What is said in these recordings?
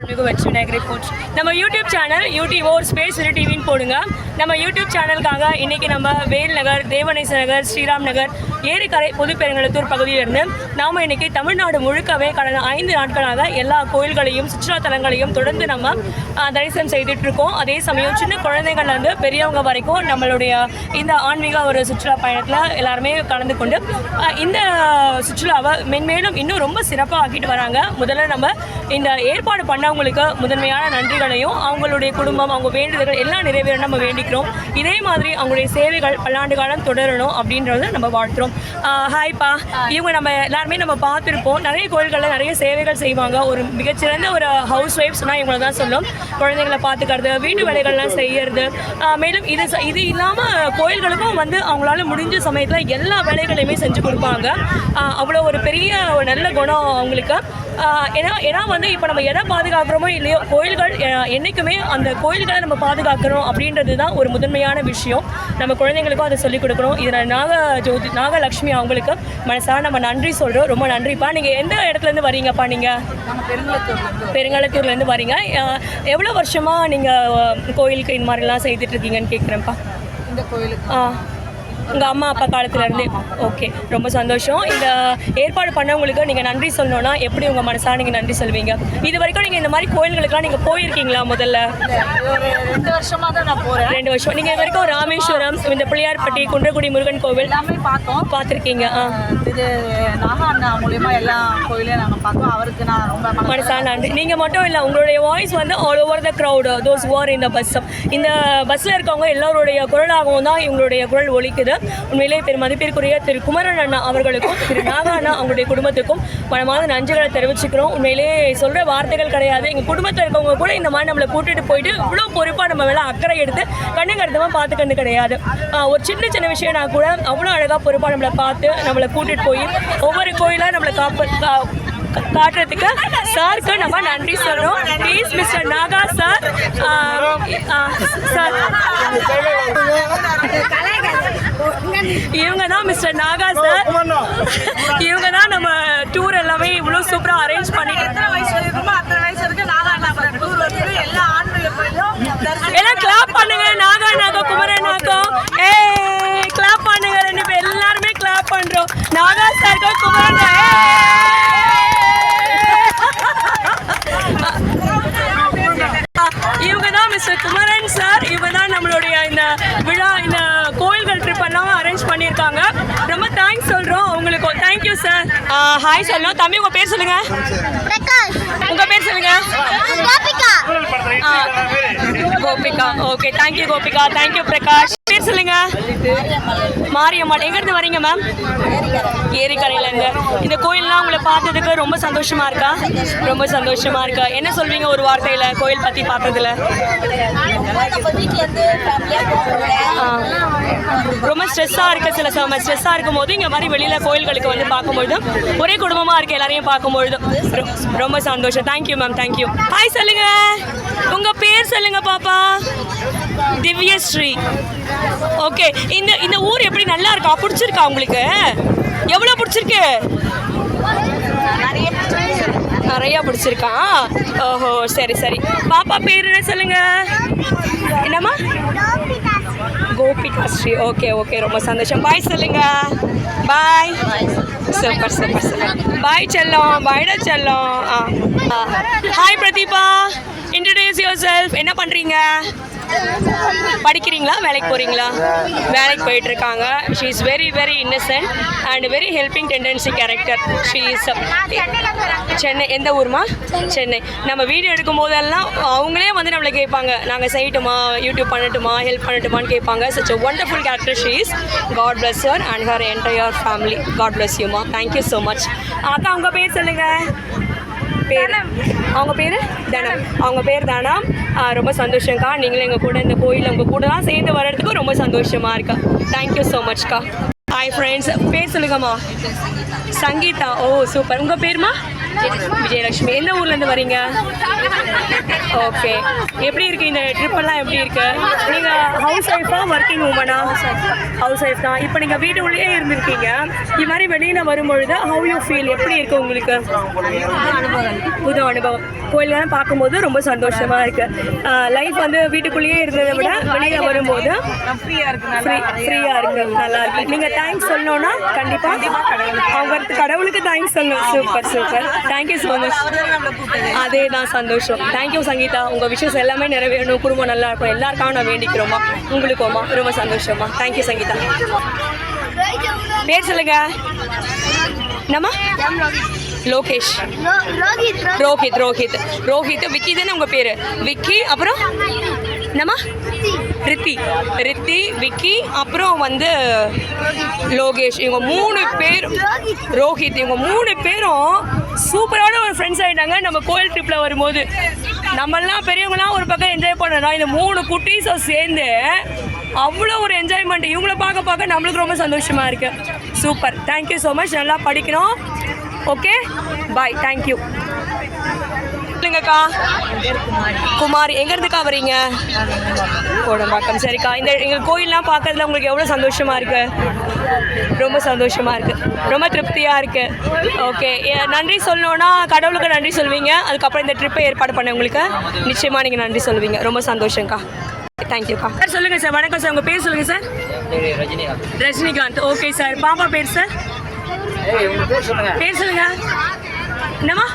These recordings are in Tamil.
மிகு வெற்றி நம்ம யூடியூப் சேனல் யூடியூப் ஒரு ஸ்பேஸ் டிவின்னு போடுங்க. நம்ம யூடியூப் சேனலுக்காக இன்றைக்கி நம்ம வேல் நகர் தேவநேச நகர் ஸ்ரீராம் நகர் ஏரிக்கரை புதுப்பெருங்கலத்தூர் பகுதியிலிருந்து நாம் இன்னைக்கு தமிழ்நாடு முழுக்கவே கடந்த ஐந்து நாட்களாக எல்லா கோயில்களையும் சுற்றுலா தலங்களையும் தொடர்ந்து நம்ம தரிசனம் செய்துட்டு இருக்கோம் அதே சமயம் சின்ன குழந்தைகள்லேருந்து பெரியவங்க வரைக்கும் நம்மளுடைய இந்த ஆன்மீக ஒரு சுற்றுலா பயணத்தில் எல்லாருமே கலந்து கொண்டு இந்த சுற்றுலாவை மென்மேலும் இன்னும் ரொம்ப சிறப்பாக ஆக்கிட்டு வராங்க. முதல்ல நம்ம இந்த ஏற்பாடு பண்ணவங்களுக்கு முதன்மையான நன்றிகளையும் அவங்களுடைய குடும்பம் அவங்க வேண்டுதல்கள் எல்லாம் நிறைவேற நம்ம வேண்டிக்கிறோம் இதே மாதிரி அவங்களுடைய சேவைகள் பல்லாண்டு காலம் தொடரணும் அப்படின்றத நம்ம வாழ்த்துறோம். ஹாய்ப்பா இவங்க நம்ம எல்லாருமே நம்ம பார்த்துருப்போம். நிறைய கோயில்களில் நிறைய சேவைகள் செய்வாங்க. ஒரு மிகச்சிறந்த ஒரு ஹவுஸ் ஒய்ஃப்ஸ்னால் இவங்களை தான் சொல்லும். குழந்தைங்களை பார்த்துக்கிறது வீட்டு வேலைகள்லாம் செய்யறது. மேலும் இது இது இல்லாமல் கோயில்களுக்கும் வந்து அவங்களால முடிஞ்ச சமயத்தில் எல்லா வேலைகளையுமே செஞ்சு கொடுப்பாங்க. அவ்வளோ ஒரு பெரிய ஒரு நல்ல குணம் அவங்களுக்கு. ஏன்னா ஏன்னா வந்து இப்போ நம்ம எதை பாதுகாக்கிறோமோ இல்லையோ கோயில்கள் அஹ், என்னைக்குமே அந்த கோயில்களை நம்ம பாதுகாக்கணும் அப்படின்றது தான் ஒரு முதன்மையான விஷயம். நம்ம குழந்தைங்களுக்கும் அதை சொல்லிக் கொடுக்கணும். இதில் நாக ஜோதி நாகலக்ஷ்மி அவங்களுக்கு மனசார நம்ம நன்றி சொல்கிறோம் ரொம்ப நன்றிப்பா. நீங்கள் எந்த இடத்துலேருந்து வரீங்கப்பா நீங்கள் பெருங்களத்தூர்லேருந்து வரீங்க. எவ்வளோ வருஷமாக நீங்கள் கோயிலுக்கு இந்த மாதிரிலாம் செய்துட்டு இருக்கீங்கன்னு கேட்குறேன்ப்பா இந்த கோயிலுக்கு. ஆ உங்கள் அம்மா அப்பா காலத்துலேருந்தே. ஓகே. ரொம்ப சந்தோஷம். இந்த ஏற்பாடு பண்ணவங்களுக்கு நீங்கள் நன்றி சொல்லணும்னா எப்படி உங்கள் மனசாக நீங்கள் நன்றி சொல்வீங்க? இது வரைக்கும் நீங்கள் இந்த மாதிரி கோயில்களுக்கெல்லாம் நீங்கள் போயிருக்கீங்களா முதல்ல? ஒரு ரெண்டு வருஷமாக தான் நான் போகிறேன் ரெண்டு வருஷம். நீங்கள் இது வரைக்கும் ராமேஸ்வரம் இந்த பிள்ளையார்பட்டி குன்றக்குடி முருகன் கோவில் எல்லாமே பார்த்தோம். பார்த்துருக்கீங்க. இது நாகா அண்ணா மூலியமா எல்லா கோயிலையும் நாங்கள் பார்த்தோம். அவருக்கு நான் ரொம்ப மனசு மனசா நன்றி. நீங்கள் மட்டும் இல்லை உங்களுடைய வாய்ஸ் வந்து all over the crowd those or இந்த பஸ் இந்த பஸ்ஸில் இருக்கவங்க எல்லாருடைய குரலாகவும் தான் இவங்களுடைய குரல் ஒலிக்குது. உண்மையிலே பெரும் மதிப்பிற்குரிய திரு குமரன் அண்ணா அவர்களுக்கும் திரு நாகா அண்ணா அவங்களுடைய குடும்பத்துக்கும் மனமார்ந்த நன்றிகளை தெரிவிச்சுக்கிறோம். உண்மையிலே சொல்கிற வார்த்தைகள் கிடையாது. எங்கள் குடும்பத்தில் இருக்கவங்க கூட இந்த மாதிரி நம்மளை கூட்டிட்டு போயிட்டு இவ்வளோ பொறுப்பாக நம்ம மேலே அக்கறை எடுத்து கண்ணுங்கருத்தமாக பார்த்துக்கிறது கிடையாது. ஒரு சின்ன சின்ன விஷயம்னா கூட அவ்வளோ அழகாக பொறுப்பாக நம்மளை பார்த்து நம்மளை கூட்டிட்டு போய் ஒவ்வொரு கோயிலாக நம்மளை காப்ப காட்டுறதுக்கு சாருக்கு நம்ம நன்றி சொல்றோம். Please mister Naga sir sir இவங்க தான் மிஸ்டர் நாகா சார் இவங்க தான் நம்ம டூர் எல்லாமே இவ்வளோ சூப்பராக அரேஞ்ச் பண்ணிட்டு எத்தனை வயசு இருக்குமோ அத்தனை வயசு வரைக்கும் நாகா அண்ணா டூர் வந்து எல்லா ஆன்மீக கோயிலும் தரிசனம் எல்லாம் கிளாப் பண்ணுங்க நாகா நாகா குமரன் நாகம் ஏ கிளாப் பண்ணுங்க ரெண்டு பேர் எல்லாருமே கிளாப் பண்றோம் நாகா சாருக்கு குமரன் இவங்க தான் மிஸ்டர் குமரன் சார். இவங்க தான் நம்மளுடைய இந்த விழா இந்த கோயில்கள் ட்ரிப் எல்லாம் அரேஞ்ச் பண்ணியிருக்காங்க. ரொம்ப தேங்க்ஸ் சொல்கிறோம் உங்களுக்கு தேங்க்யூ சார் ஹாய் சொல்லணும் தம்பி உங்கள் பேர் சொல்லுங்க. உங்கள் பேர் சொல்லுங்க. Gopika. Okay thank you Gopika. Thank you Prakash. சொல்லுங்க. மாரியம்மாள் எங்கேருந்து வரீங்க மேம் ஏரிக்கரையிலேருந்து இந்த கோயில்லாம் உங்களை பார்த்ததுக்கு ரொம்ப சந்தோஷமா இருக்கா? ரொம்ப சந்தோஷமா இருக்கா? என்ன சொல்வீங்க ஒரு வார்த்தையில் கோயில் பற்றி பார்த்ததுல? ரொம்ப ஸ்ட்ரெஸ்ஸாக இருக்க சில சம ஸ்ட்ரெஸ்ஸாக இருக்கும் போது இங்கே மாதிரி வெளியில் கோயில்களுக்கு வந்து பார்க்கும்பொழுதும் ஒரே குடும்பமாக இருக்க எல்லாரையும் பார்க்கும்பொழுதும் ரொம்ப சந்தோஷம். தேங்க்யூ மேம் தேங்க்யூ ஹாய் சொல்லுங்க. உங்கள் பேர் சொல்லுங்க பாப்பா. திவ்யஸ்ரீ ஓகே இந்த இந்த ஊர் எப்படி நல்லா இருக்கா? பிடிச்சிருக்கா உங்களுக்கு? எவ்வளோ பிடிச்சிருக்கு? நிறைய பிடிச்சிருக்கா. ஓஹோ சரி சரி. பாப்பா பேர் என்ன சொல்லுங்க? என்னம்மா? கோபிகா ஸ்ரீ. ஓகே ஓகே ரொம்ப சந்தோஷம். பாய் சொல்லுங்க. Bye super super super bye செல்லம் பாய்டா செல்லம். ஆ. Hi Pradeepa. Introduce yourself என்ன பண்ணுறீங்க படிக்கிறீங்களா? வேலைக்கு போகிறீங்களா வேலைக்கு போயிட்டுருக்காங்க. She is very very innocent and very helping tendency character she is Chennai எந்த ஊர்மா சென்னை. நம்ம வீடியோ எடுக்கும் போதெல்லாம் அவங்களே வந்து நம்மளை கேட்பாங்க. நாங்கள் செய்யட்டுமா? யூடியூப் பண்ணட்டுமா? ஹெல்ப் பண்ணட்டுமான்னு கேட்பாங்க. Such a wonderful character she is God bless her and her entire family God bless Yuma thank you so much அக்கா உங்கள் பேர் சொல்லுங்கள் பேர்? அவங்க பேர்? தனம். அவங்க பேர் தனம். ரொம்ப சந்தோஷம்க்கா. நீங்களும் எங்கள் கூட இந்த கோயில் உங்கள் கூட தான் சேர்ந்து வர்றதுக்கு ரொம்ப சந்தோஷமாக இருக்கா. தேங்க்யூ ஸோ மச்க்கா ஹாய் ஃப்ரெண்ட்ஸ் பேர் சொல்லுங்கம்மா. சங்கீதா. ஓ சூப்பர் உங்கள் பேருமா? விஜயலட்சுமி. எந்த ஊர்ல இருந்து வரீங்க? ஓகே எப்படி இருக்கு இந்த ட்ரிப் எல்லாம்? எப்படி இருக்கு? நீங்க ஹவுஸ் ஒய்ஃபா ஒர்க்கிங் உமனா ஹவுஸ் ஒய்ஃப் தான். இப்போ நீங்க வீட்டுக்குள்ளேயே இருந்திருக்கீங்க. இது மாதிரி வெளியில வரும்பொழுது ஹவ் யூ ஃபீல் எப்படி இருக்கு உங்களுக்கு? புது அனுபவம். கோயில்கள்லாம் பார்க்கும்போது ரொம்ப சந்தோஷமா இருக்கு. லைஃப் வந்து வீட்டுக்குள்ளேயே இருந்ததை விட வெளியில வரும்போது ஃப்ரீயா இருக்கு. ஃப்ரீ ஃப்ரீயாக இருக்குது நல்லா இருக்கு. நீங்கள் தேங்க்ஸ் சொல்லணும்னா கண்டிப்பாக அவங்க கடவுளுக்கு தேங்க்ஸ் சொல்லணும். Super super thank you so much அதே தான் சந்தோஷம். Thank you Sangeetha. உங்கள் விஷஸ் எல்லாமே நிறைவேறணும். குடும்பம் நல்லா இருக்கும் எல்லாருக்காக நான் வேண்டிக்கிறோமா உங்களுக்குமா ரொம்ப சந்தோஷமா தேங்க்யூ சங்கீதா. பேர் சொல்லுங்க. என்னம்மா? லோகேஷ். ரோஹித் ரோஹித். ரோஹித் ரோஹித் விக்கி தானே உங்கள் பேர்? விக்கி அப்புறம்? என்னம்மா? ரித்தி. ரித்தி விக்கி அப்புறம் வந்து லோகேஷ். இவங்க மூணு பேர் ரோஹித். இவங்க மூணு பேரும் சூப்பரான ஒரு ஃப்ரெண்ட்ஸ் ஆகிட்டாங்க நம்ம கோயில் ட்ரிப்பில் வரும்போது நம்மெல்லாம் பெரியவங்களாம் ஒரு பக்கம் என்ஜாய் பண்ணலாம் இந்த மூணு குட்டீஸும் சேர்ந்து அவ்வளோ ஒரு என்ஜாய்மெண்ட் இவங்கள பார்க்க பார்க்க நம்மளுக்கு ரொம்ப சந்தோஷமாக இருக்குது சூப்பர் தேங்க்யூ ஸோ மச் நல்லா படிக்கணும். ஓகே பாய் தேங்க்யூ இல்லைங்கக்கா குமார் எங்கேருந்துக்கா வரீங்க? கோடம்பாக்கம். சரிக்கா இந்த எங்கள் கோயிலெலாம் பார்க்கறதுல உங்களுக்கு எவ்வளோ சந்தோஷமா இருக்கு? ரொம்ப சந்தோஷமா இருக்கு. ரொம்ப திருப்தியாக இருக்கு. ஓகே நன்றி சொல்லணும்னா கடவுளுக்கு நன்றி சொல்வீங்க. அதுக்கப்புறம் இந்த ட்ரிப்பை ஏற்பாடு பண்ணவங்களுக்கு நிச்சயமாக நீங்கள் நன்றி சொல்வீங்க. ரொம்ப சந்தோஷங்க்கா தேங்க்யூக்கா சார் சொல்லுங்கள் சார். வணக்கம் சார். உங்கள் பேர் சொல்லுங்கள் சார். ரஜினிகாந்த். Okay sir. பாப்பா பேர் சார். பேர் சொல்லுங்க. என்னம்மா?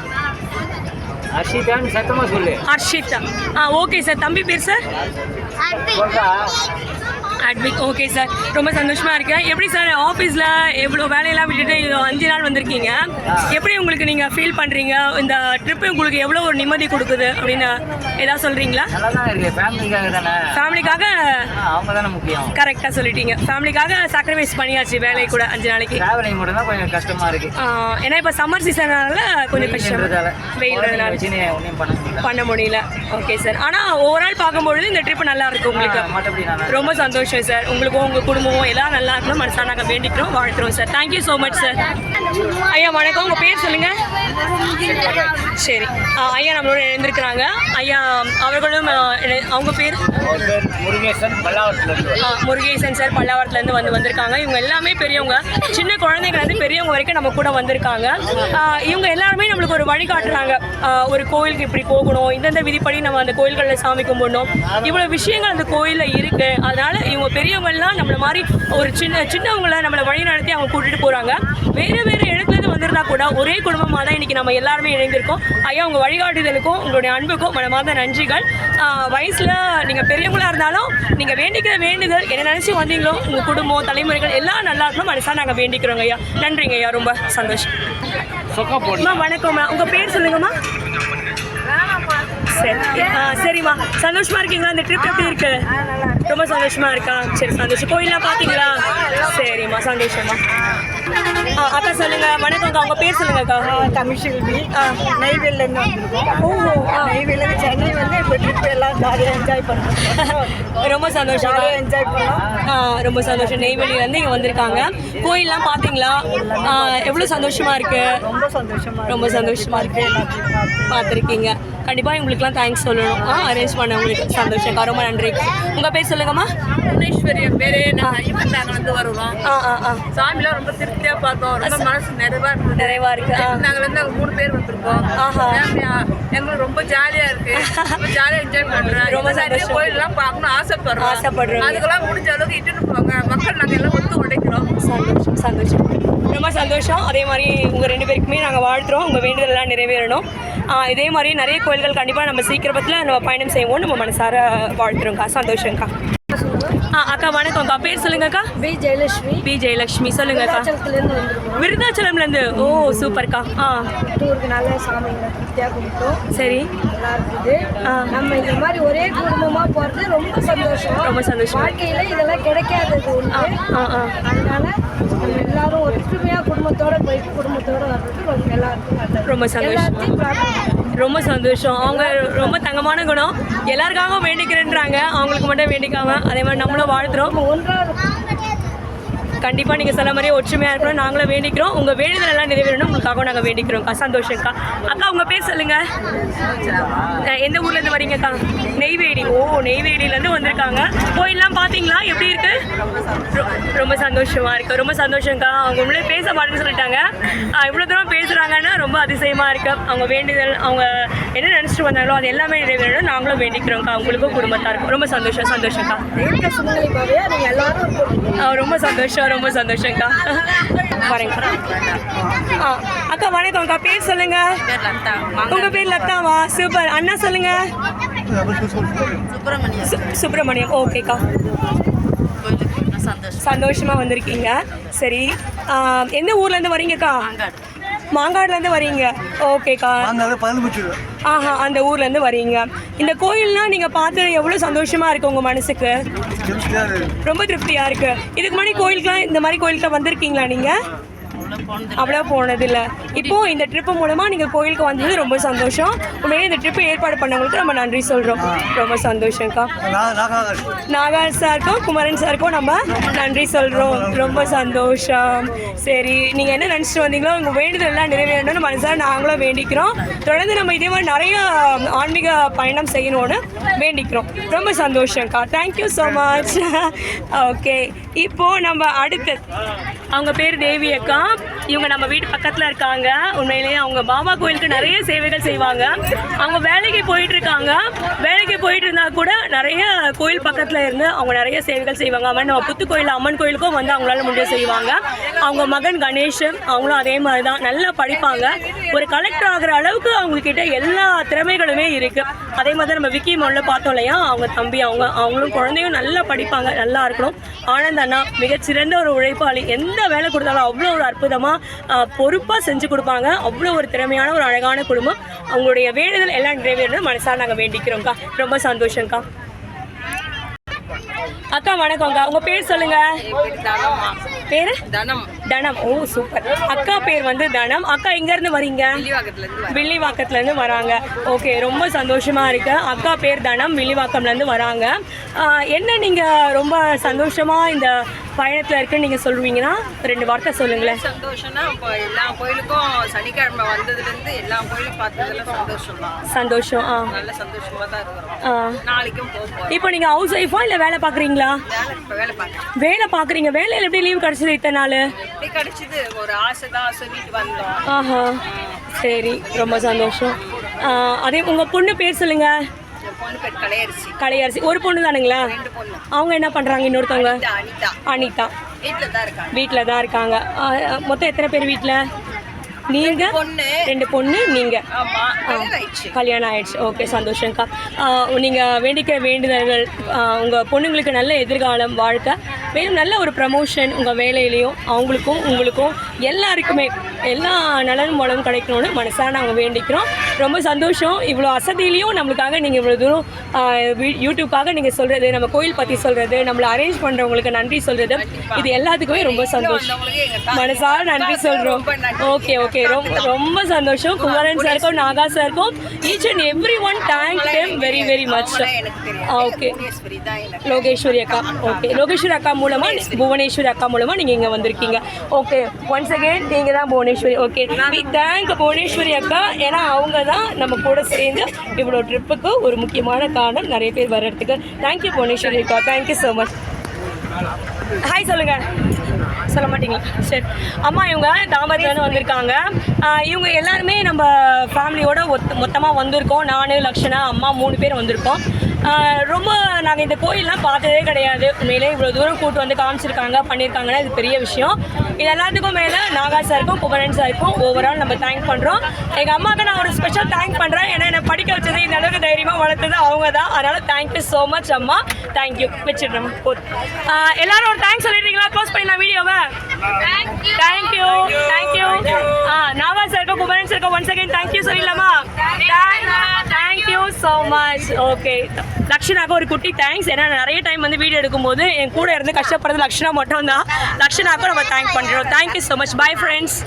அர்ஷிதான்னு சத்தமா சொல்லு. ஹர்ஷிதா. ஆ ஓகே சார். தம்பி பேர் சார்? அட்மிக் ஓகே சார் ரொம்ப சந்தோஷமா இருக்கேன் எப்படி சார் ஆஃபீஸில் எவ்வளோ வேலையெல்லாம் விட்டுட்டு அஞ்சு நாள் வந்திருக்கீங்க? எப்படி உங்களுக்கு நீங்கள் ஃபீல் பண்ணுறீங்க இந்த ட்ரிப்பு உங்களுக்கு எவ்வளோ ஒரு நிம்மதி கொடுக்குது? அப்படின்னு ஏதாவது சொல்கிறீங்களா ஃபேமிலிக்காக அவங்க தானே? முக்கியம். கரெக்டாக சொல்லிட்டீங்க. ஃபேமிலிக்காக சாக்ரிஃபைஸ் பண்ணியாச்சு வேலை கூட அஞ்சு நாளைக்கு. டிராவலிங் மட்டும் தான் கொஞ்சம் கஷ்டமா இருக்கு. ஆ, ஏன்னா இப்போ சம்மர் சீசனால கொஞ்சம் கஷ்டம் ஒன்றும் பண்ண முடியல. ஓகே சார் ஆனால் ஓவரால் பார்க்கும்பொழுது இந்த ட்ரிப் நல்லா இருக்கு உங்களுக்கு. ரொம்ப சந்தோஷம். சார். உங்களுக்கும் உங்கள் குடும்பமும் எல்லாம் நல்லா இருக்கணும் மனசாக நாங்கள் வேண்டிக்கிறோம் வாழ்த்துறோம் sir. Thank you so much sir ஐயா வணக்கம். உங்கள் பேர் சொல்லுங்கள் சரி. ஐயா நம்மளோட எழுந்திருக்கிறாங்க ஐயா அவர்களும் அவங்க பேர்? முருகேசன் சார் பல்லாவரத்துலேருந்து வந்து வந்திருக்காங்க. இவங்க எல்லாமே பெரியவங்க. சின்ன குழந்தைங்கலேருந்து பெரியவங்க வரைக்கும் நம்ம கூட வந்திருக்காங்க. இவங்க எல்லாருமே நம்மளுக்கு ஒரு வழி காட்டுறாங்க ஆ, ஒரு கோயிலுக்கு இப்படி போகணும். இந்தந்த விதிப்படி நம்ம அந்த கோயில்களில் சாமி கும்பிடணும். இவ்வளோ விஷயங்கள் அந்த கோயிலில் இருக்குது அதனால் இவங்க பெரியவங்கள்லாம் நம்மள மாதிரி ஒரு சின்ன சின்னவங்கள நம்மளை வழி நடத்தி அவங்க கூட்டிகிட்டு போகிறாங்க வேறு வேறு வந்திருந்தா கூட ஒரே குடும்பமாக தான் இன்றைக்கி நம்ம எல்லாருமே இணைந்திருக்கோம். ஐயா உங்கள் வழிகாட்டுதலுக்கும் உங்களுடைய அன்புக்கும் மனமார்ந்த நன்றிகள். வயசில் நீங்கள் பெரியவங்களா இருந்தாலும் நீங்கள் வேண்டிக்கிற வேண்டுதல் என்ன நினச்சி வந்தீங்களோ உங்கள் குடும்பம் தலைமுறைகள் எல்லாம் நல்லா இருக்கணும். மனசாக நாங்கள் வேண்டிக்கிறோங்க ஐயா. நன்றிங்க ஐயா ரொம்ப சந்தோஷம். வணக்கம்மா. உங்கள் பேர் சொல்லுங்கம்மா. சரி. ஆ, சரிம்மா. சந்தோஷமா இருக்கீங்களா? இந்த ட்ரிப் எப்படி இருக்கு? ரொம்ப சந்தோஷமா இருக்கா? சரி சந்தோஷம். கோயிலாம் பார்த்தீங்களா சரிம்மா சந்தோஷமா ஆ அக்கா சொல்லுங்க. வணக்கம்க்கா உங்க பேர் சொல்லுங்க அக்கா. தமிழ்செல்வி. வந்திருக்கோம். ஓஹோ ஆ. நெய்வேலியில் சென்னை வந்து இப்போ ட்ரிப் எல்லாம் ஜாலியாக என்ஜாய் பண்ணுறோம் ரொம்ப சந்தோஷம். என்ஜாய் பண்ணோம். ரொம்ப சந்தோஷம். நெய்வேலியிலேருந்து இங்கே வந்திருக்காங்க. கோயில்லாம் பார்த்தீங்களா எவ்வளோ சந்தோஷமா இருக்கு? ரொம்ப சந்தோஷமா ரொம்ப சந்தோஷமா இருக்கு. பார்த்துருக்கீங்க. கண்டிப்பாக இவங்களுக்குலாம் தேங்க்ஸ் சொல்லணும். ஆ அரேஞ்ச் பண்ணவங்களுக்கு சந்தோஷம்க்கா ரொம்ப நன்றி. உங்கள் பேர் சொல்லுங்கம்மா. புவனேஸ்வரி என் பேரு நான் நாங்கள் வந்து வருவோம். ஆ ஆ ஆ. சாமிலாம் ரொம்ப திருப்தியாக பார்த்தோம் ரொம்ப மனசு நிறைவாக இருந்தது நிறைவா இருக்கு. ஆ. நாங்கள் வந்து நாங்கள் மூணு பேர் வந்திருக்கோம். ஆஹா. எங்களுக்கு ரொம்ப ஜாலியா இருக்கு. ரொம்ப ஜாலியா என்ஜாய் பண்றோம் ரொம்ப சந்தோஷம். கோயிலெல்லாம் பார்க்கணும் ஆசைப்படுறோம். ஆசைப்படுறோம். அதுக்கெல்லாம் முடிஞ்ச அளவுக்கு இட்டுன்னு போவாங்க மக்கள் நாங்கள் எல்லாம் ஒத்து உடைக்கிறோம் சந்தோஷம் சந்தோஷம். ரொம்ப சந்தோஷம். அதே மாதிரி உங்கள் ரெண்டு பேருக்குமே நாங்கள் வாழ்த்துறோம். உங்கள் வேண்டுதல்லாம் நிறைவேறணும். இதே மாதிரி நிறைய கோயில்கள் கண்டிப்பாக நம்ம சீக்கிரத்தில் நம்ம பயணம் செய்வோம் நம்ம மனசார வாழ்த்துறோம்க்கா. சந்தோஷம்க்கா. ஆ அக்கா வணக்கம்க்கா பேர் சொல்லுங்கக்கா. பி ஜெயலட்சுமி. பி ஜெயலட்சுமி. சொல்லுங்கக்கா. விருத்தாச்சலம்லேருந்து ஓ சூப்பர்க்கா. ஆ. டூருக்கு நல்ல சாமிங்களை திருப்தியாக கும்பிட்டோம். சரி. நல்லா இருக்குது. நம்ம இந்த மாதிரி ஒரே குடும்பமா போறது ரொம்ப சந்தோஷம். ரொம்ப சந்தோஷம். வாழ்க்கையில இதெல்லாம் கிடைக்காதது ஒன்று ஆ ஆ அதனால எல்லாரும் ஒற்றுமையா குடும்பத்தோட போயிட்டு குடும்பத்தோட வர்றது ரொம்ப எல்லாருக்கும் ரொம்ப சந்தோஷம். ரொம்ப சந்தோஷம். அவங்க ரொம்ப தங்கமான குணம். எல்லாருக்காகவும் வேண்டிக்கிறேன்றாங்க. அவங்களுக்கு மட்டும் வேண்டிக்காம அதே மாதிரி நம்மளும் வாழ்த்துறோம். ஒன்றா கண்டிப்பாக நீங்கள் சொன்ன மாதிரி ஒற்றுமையாக இருக்கணும். நாங்களும் வேண்டிக்கிறோம். உங்கள் வேண்டுதல் எல்லாம் நிறைவேறணும். உங்களுக்காகவும் நாங்கள் வேண்டிக்கிறோம்க்கா சந்தோஷம்க்கா அக்கா. உங்கள் பேர் சொல்லுங்கள் எந்த ஊர்லேருந்து வரீங்கக்கா நெய்வேலி. ஓ நெய்வேலியிலேருந்து வந்திருக்காங்க. கோயிலெலாம் பார்த்தீங்களா எப்படி இருக்கு? ரொ- ரொம்ப சந்தோஷமா இருக்கு. ரொம்ப சந்தோஷம்க்கா அவங்க முன்னாடி பேச மாட்டேன்னு சொல்லிட்டாங்க. இவ்வளோ தூரம் பேசுகிறாங்கன்னா ரொம்ப அதிசயமா இருக்கு. அவங்க வேண்டுதல் அவங்க என்ன நினச்சிட்டு வந்தாங்களோ அது எல்லாமே நிறைவேறணும். நாங்களும் வேண்டிக்கிறோம்க்கா உங்களுக்கும் குடும்பத்தா இருக்கும். ரொம்ப சந்தோஷம் சந்தோஷம்க்கா ரொம்ப சந்தோஷம். ரொம்ப சந்தோஷம்க்கா. வரேங்க ஆ அக்கா வணக்கம் அக்கா. பேர் சொல்லுங்க. உங்க பேர் லதாவா? சூப்பர். அண்ணா சொல்லுங்க. சுப்பிரமணியம். ஓகேக்கா. சந்தோஷமா. வந்திருக்கீங்க. சரி. எந்த ஊர்ல இருந்து வரீங்கக்கா? மாங்காடுல இருந்து வரீங்க? ஓகேக்கா நாங்கள் ஆஹா அந்த ஊர்ல இருந்து வரீங்க. இந்த கோயில்னா நீங்க பார்த்தது எவ்வளவு சந்தோஷமா இருக்கு உங்க மனசுக்கு? ரொம்ப திருப்தியா இருக்கு. இதுக்கு முன்னாடி கோயிலுக்குலாம் இந்த மாதிரி கோயிலுக்கு வந்திருக்கீங்களா நீங்க? அவ்வளோ போனதில்ல. இப்போ இந்த ட்ரிப்பு மூலமா நீங்க கோயிலுக்கு வந்தது ரொம்ப சந்தோஷம். உண்மையிலே இந்த ட்ரிப்பு ஏற்பாடு பண்ணவங்களுக்கு நம்ம நன்றி சொல்றோம். ரொம்ப சந்தோஷம்க்கா. நாங்கள் நாகார் சாருக்கும் குமரன் சாருக்கும் நம்ம நன்றி சொல்றோம். ரொம்ப சந்தோஷம். சரி நீங்க என்ன நினைச்சிட்டு வந்தீங்களோ உங்க வேண்டுதல் எல்லாம் நிறைவேறணும்னு மனசார நாங்களும் வேண்டிக்கிறோம். தொடர்ந்து நம்ம இதே மாதிரி நிறைய ஆன்மீக பயணம் செய்யணும்னு வேண்டிக்கிறோம். ரொம்ப சந்தோஷம்க்கா. Thank you so much okay இப்போ நம்ம அடுத்து. அவங்க பேர் தேவி அக்கா. இவங்க நம்ம வீட்டு பக்கத்தில் இருக்காங்க. உண்மையிலேயே அவங்க பாபா கோயிலுக்கு நிறைய சேவைகள் செய்வாங்க. அவங்க வேலைக்கு போயிட்டு இருக்காங்க. வேலைக்கு போயிட்டு இருந்தா கூட நிறைய கோயில் பக்கத்தில் இருந்து அவங்க நிறைய சேவைகள் செய்வாங்க. அவன் நம்ம புத்து கோயில் அம்மன் கோயிலுக்கும் வந்து அவங்களால முடிவு செய்வாங்க. அவங்க மகன் கணேஷ் அவங்களும் அதே மாதிரி தான் நல்லா படிப்பாங்க. ஒரு கலெக்டர் ஆகிற அளவுக்கு அவங்கக்கிட்ட எல்லா திறமைகளுமே இருக்குது அதே மாதிரி நம்ம விக்கி மோனில் பார்த்தோம் இல்லையா? அவங்க தம்பி அவங்க அவங்களும் குழந்தையும் நல்லா படிப்பாங்க. நல்லா இருக்கணும். ஆனந்த் அண்ணா மிகச்சிறந்த ஒரு உழைப்பாளி. எந்த வேலை கொடுத்தாலும் அவ்வளோ ஒரு அற்புதமாக பொறுப்பாக செஞ்சு கொடுப்பாங்க. அவ்வளோ ஒரு திறமையான ஒரு அழகான குடும்பம். அவங்களுடைய வேண்டுதல் எல்லாம் நிறைவேறணும் மனசாக நாங்கள் வேண்டிக்கிறோம்க்கா. ரொம்ப சந்தோஷம்க்கா. அக்கா வணக்கம்க்கா. உங்கள் பேர் சொல்லுங்க. பேர்? தனம். தனம். ஓ சூப்பர். அக்கா பேர் வந்து தனம். அக்கா எங்கேருந்து வரீங்க? வில்லிவாக்கத்துல இருந்து வராங்க. ஓகே ரொம்ப சந்தோஷமா இருக்கு. அக்கா பேர் தனம். வில்லிவாக்கம்ல இருந்து வராங்க என்ன நீங்க ரொம்ப சந்தோஷமா இந்த பயணத்துல இருக்குன்னு நீங்க சொல்லுவீங்கன்னா ரெண்டு வார்த்தை சொல்லுங்களேன். சந்தோஷம்னா இப்போ எல்லா கோயிலுக்கும் சனிக்கிழமை வந்ததுலேருந்து எல்லா கோயிலும் பார்த்ததுல சந்தோஷம் சந்தோஷம் ஆ. நல்ல சந்தோஷமா தான் இருக்கிறோம். நாளைக்கும் இப்போ நீங்க ஹவுஸ் ஒய்ஃபா இல்ல வேலை பாக்குறீங்களா வேலை இப்போ வேலை பாக்குறீங்க. வேலையில எப்படி லீவ் கிடைச்சது இத்தனை நாள்? கிடைச்சிது? ஒரு ஆசை தான். சொல்லிட்டு வந்தோம். ஆஹா. சரி ரொம்ப சந்தோஷம். அதே உங்க பொண்ணு பேர் சொல்லுங்க. கலையரிசி. ஒரு பொண்ணு தானுங்களா? அவங்க என்ன பண்றாங்க இன்னொருத்தவங்க? அனிதா அனிதா. வீட்டில் தான் இருக்காங்க. மொத்தம் எத்தனை பேர் வீட்டில் நீங்க? பொண்ணு. ரெண்டு பொண்ணு நீங்க? கல்யாணம் ஆயிடுச்சு. ஓகே சந்தோஷங்க்கா ஆஹ் நீங்க வேண்டிக்கிற வேண்டுதல்கள் உங்க பொண்ணுங்களுக்கு நல்ல எதிர்காலம் வாழ்க்கை மேலும் நல்ல ஒரு ப்ரமோஷன் உங்க வேலையிலையும் அவங்களுக்கும் உங்களுக்கும் எல்லாருக்குமே எல்லா நலனும் வளமும் கிடைக்கணும்னு மனசார நாங்கள் வேண்டிக்கிறோம். ரொம்ப சந்தோஷம். இவ்வளோ அசதியிலையும் நம்மளுக்காக நீங்கள் இவ்வளோ தூரம் யூடியூப்காக நீங்கள் சொல்கிறது நம்ம கோயில் பற்றி சொல்கிறது நம்மளை அரேஞ்ச் பண்ணுறவங்களுக்கு நன்றி சொல்கிறது இது எல்லாத்துக்குமே ரொம்ப சந்தோஷம். மனசார நன்றி சொல்கிறோம் நன்றி. ஓகே. ஓகே ரொம்ப ரொம்ப சந்தோஷம். குமரன் சாருக்கும் நாகா சாருக்கும் each and every one thank them very very much okay Lokeshwari அக்கா ஓகே லோகேஸ்வரி அக்கா மூலமா புவனேஸ்வரி அக்கா மூலமா நீங்க இங்க வந்திருக்கீங்க. ஓகே ஒன்ஸ் அகைன் நீங்க தான் Bhuvaneshwari okay we thank Bhuvaneshwari அக்கா. ஏன்னா அவங்க தான் நம்ம கூட சேர்ந்து இவ்வளோ ட்ரிப்புக்கு ஒரு முக்கியமான காரணம். நிறைய பேர் வர்றதுக்கு. தேங்க்யூ புவனேஸ்வரி அக்கா. தேங்க்யூ ஸோ மச் ஹாய் சொல்லுங்க. சொல்ல மாட்டீங்களா? சரி. அம்மா இவங்க தாமரத்துலேருந்து வந்திருக்காங்க. இவங்க எல்லாருமே நம்ம ஃபேமிலியோட ஒத் மொத்தமாக வந்திருக்கோம். நான் லக்ஷனா அம்மா மூணு பேர் வந்திருக்கோம். ரொம்ப நாங்கள் இந்த கோயிலெலாம் பார்த்ததே கிடையாது. உண்மையிலே இவ்வளோ தூரம் கூட்டு வந்து காமிச்சிருக்காங்க பண்ணியிருக்காங்கன்னா இது பெரிய விஷயம். இது எல்லாத்துக்கும் மேலே நாகா சாருக்கும் குமரன் சாருக்கும் ஓவரால் நம்ம தேங்க் பண்ணுறோம் எங்கள் அம்மாவுக்கு நான் ஒரு ஸ்பெஷல் தேங்க் பண்ணுறேன் ஏன்னா என்னை படிக்க வச்சது இந்த அளவுக்கு தைரியமாக வளர்த்தது அவங்க தான் அதனால் தேங்க்யூ ஸோ மச் அம்மா. தேங்க்யூ வச்சிடுறேன். போதும். ஆஹ் எல்லாரும் ஒரு தேங்க்ஸ் சொல்லிடுறீங்களா? க்ளோஸ் பண்ணிடலாம் வீடியோவை. தேங்க்யூ தேங்க்யூ ஆ நாகா சாருக்கும் குமரன் சாருக்கும் ஒன்ஸ் அகைன் தேங்க்யூ சொல்லிடலாமா? Thank you so much okay லக்ஷனாக்கு ஒரு குட்டி தேங்க்ஸ் ஏன்னா நிறைய டைம் வந்து வீடியோ எடுக்கும்போது என் கூட இருந்து கஷ்டப்படுறது லக்ஷனா மட்டும் தான் லக்ஷனாக்கும் நம்ம தேங்க் பண்ணுறோம் thank you so much bye friends